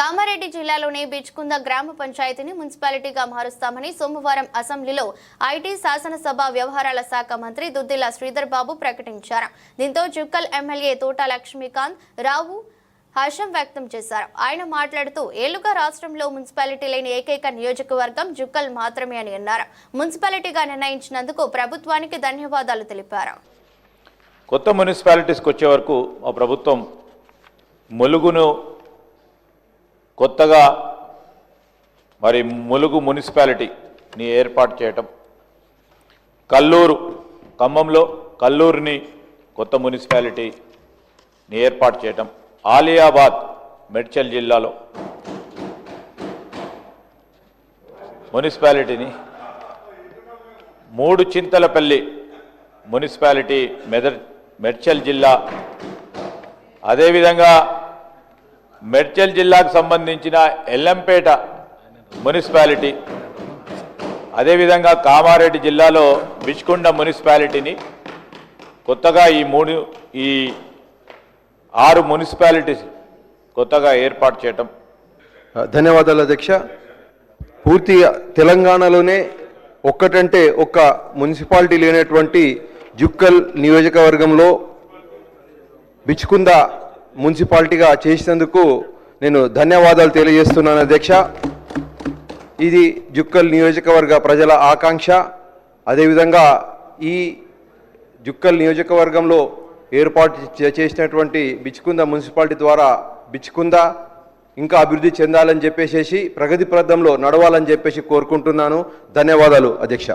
కామారెడ్డి జిల్లాలోని బిచ్కుంద గ్రామ పంచాయతీని మున్సిపాలిటీగా మారుస్తామని సోమవారం అసెంబ్లీలో ఐటీ శాసనసభ వ్యవహారాల శాఖ మంత్రి దుద్దిల శ్రీధర్ బాబు ప్రకటించారు. దీంతో జుక్కల్ ఎమ్మెల్యే తోట లక్ష్మీకాంత్ రావు హర్షం వ్యక్తం చేశారు. ఆయన మాట్లాడుతూ ఏలుగా రాష్ట్రంలో మున్సిపాలిటీ లేని ఏకైక నియోజకవర్గం జుక్కల్ మాత్రమే అని అన్నారు. మున్సిపాలిటీగా నిర్ణయించినందుకు ప్రభుత్వానికి ధన్యవాదాలు తెలిపారు. కొత్త మున్సిపాలిటీస్కి వచ్చే వరకు మా ప్రభుత్వం ములుగును కొత్తగా మరి ములుగు మున్సిపాలిటీని ఏర్పాటు చేయటం. కల్లూరు ఖమ్మంలో కల్లూరుని కొత్త మున్సిపాలిటీని ఏర్పాటు చేయటం. ఆలియాబాద్ మెడ్చల్ జిల్లాలో మున్సిపాలిటీని మూడు చింతలపల్లి మున్సిపాలిటీ మెదర్ మెడ్చల్ జిల్లా. అదేవిధంగా మెడ్చల్ జిల్లాకు సంబంధించిన ఎల్లంపేట మున్సిపాలిటీ అదేవిధంగా కామారెడ్డి జిల్లాలో బిచ్కుండ మున్సిపాలిటీని కొత్తగా ఈ మూడు ఈ ఆరు మున్సిపాలిటీస్ కొత్తగా ఏర్పాటు చేయటం. ధన్యవాదాలు అధ్యక్ష. పూర్తిగా తెలంగాణలోనే ఒక్కటంటే ఒక్క మున్సిపాలిటీ లేనటువంటి జుక్కల్ నియోజకవర్గంలో బిచ్కుంద మున్సిపాలిటీగా చేసినందుకు నేను ధన్యవాదాలు తెలియజేస్తున్నాను అధ్యక్ష. ఇది జుక్కల్ నియోజకవర్గ ప్రజల ఆకాంక్ష. అదేవిధంగా ఈ జుక్కల్ నియోజకవర్గంలో ఏర్పాటు చే- చేసినటువంటి బిచ్చుకుంద మున్సిపాలిటీ ద్వారా బిచ్చుకుంద ఇంకా అభివృద్ధి చెందాలని చెప్పేసి ప్రగతి ప్రదంలో నడవాలని చెప్పేసి కోరుకుంటున్నాను. ధన్యవాదాలు అధ్యక్ష.